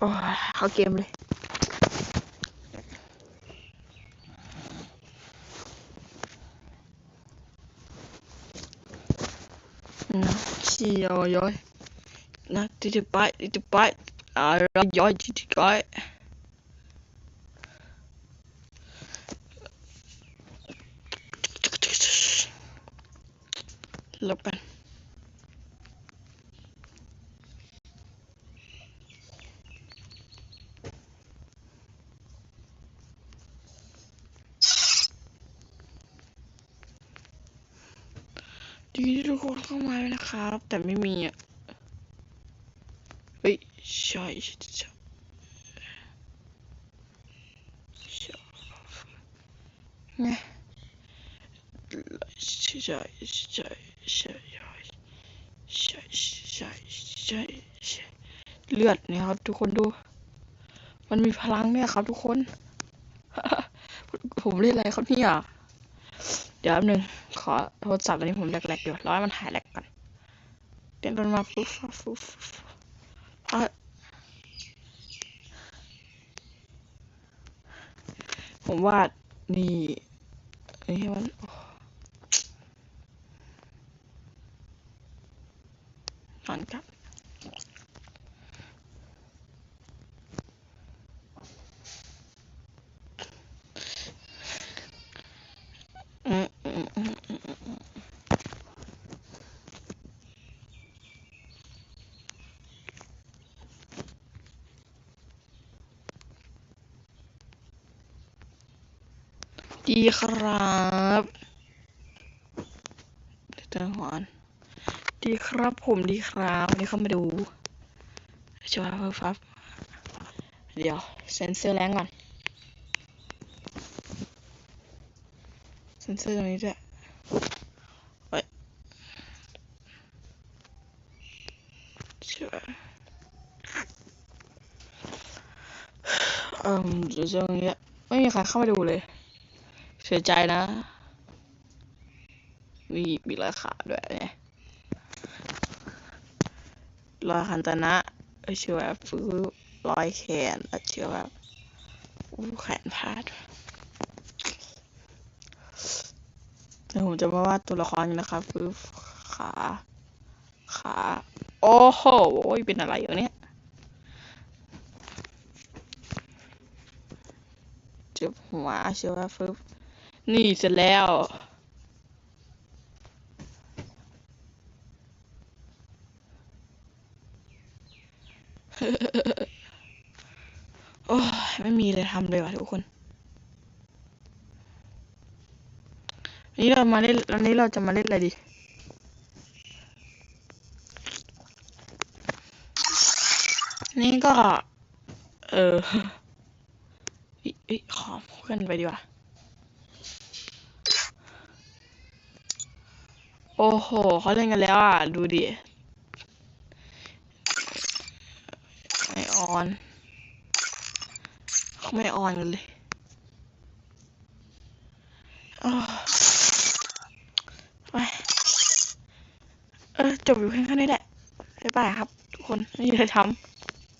โอ้ยเข้าเกมเลยนะขี้ยอยอยนะติดไปติดไปอะไรย้อยติดไปหลบกัน ดีทุกคนเข้ามาเลยนะครับ แต่ไม่มีอะ เฮ้ยใช่ใช่ใช่นะใช่ใช่ใช่ใช่ใช่ใช่ใช่เลือดนะครับทุกคนดู มันมีพลังเนี่ยครับทุกคน ผมเล่นอะไรครับเนี่ย เดี๋ยวอันหนึ่ง อโทรศัพท์อันนี้ผมแหลกๆอยู่รอให้มันหายแหลกก่อนเต้นรนมาฟุ๊บฟุ๊บฟุ๊บฟุ๊บอะผมว่านี่นี่มันนอนกับอืมอืมอืมอืมอืม ดีครับเตือนหวานดีครับผมดีครับวันนี้เข้ามาดูชัวร์เพิ่มฟับ เดี๋ยวเซนเซอร์แรงก่อน เซนเซอร์ตรงนี้ด้วยเฮ้ยชัวร์เอ่อเดี๋ยวตรงนี้ไม่มีใครเข้ามาดูเลย เสียใจนะ มีมีรอยขาด้วยเนี่ยรอยคันตนะเอ้ยเชื่อแบบฟื้นรอยแขนแล้วเชื่อแบบอู้แขนพาดเดี๋ยวผมจะมาว่าดตัวละครนนะครับฟื้นขาขาโอ้โหเป็นอะไรอยู่เนี่ยเจ็บหัวเชื่อว่าฟื้น นี่เสร็จแล้ว โอ้ยไม่มีเลยทำเลยว่ะทุกคนวันนี้เรามาเล่นวันนี้เราจะมาเล่นอะไรดีนี่ก็ เออเฮ้ขอเพื่อนไปดีกว่า โอ้โหเขาเล่นกันแล้วอะ ดูดิ ไม่ออนเขาไม่ออนกันเลยไปเออจบอยู่แค่นี้แหละบ๊ายบายครับ ทุกคน ไม่มีอะไรทำ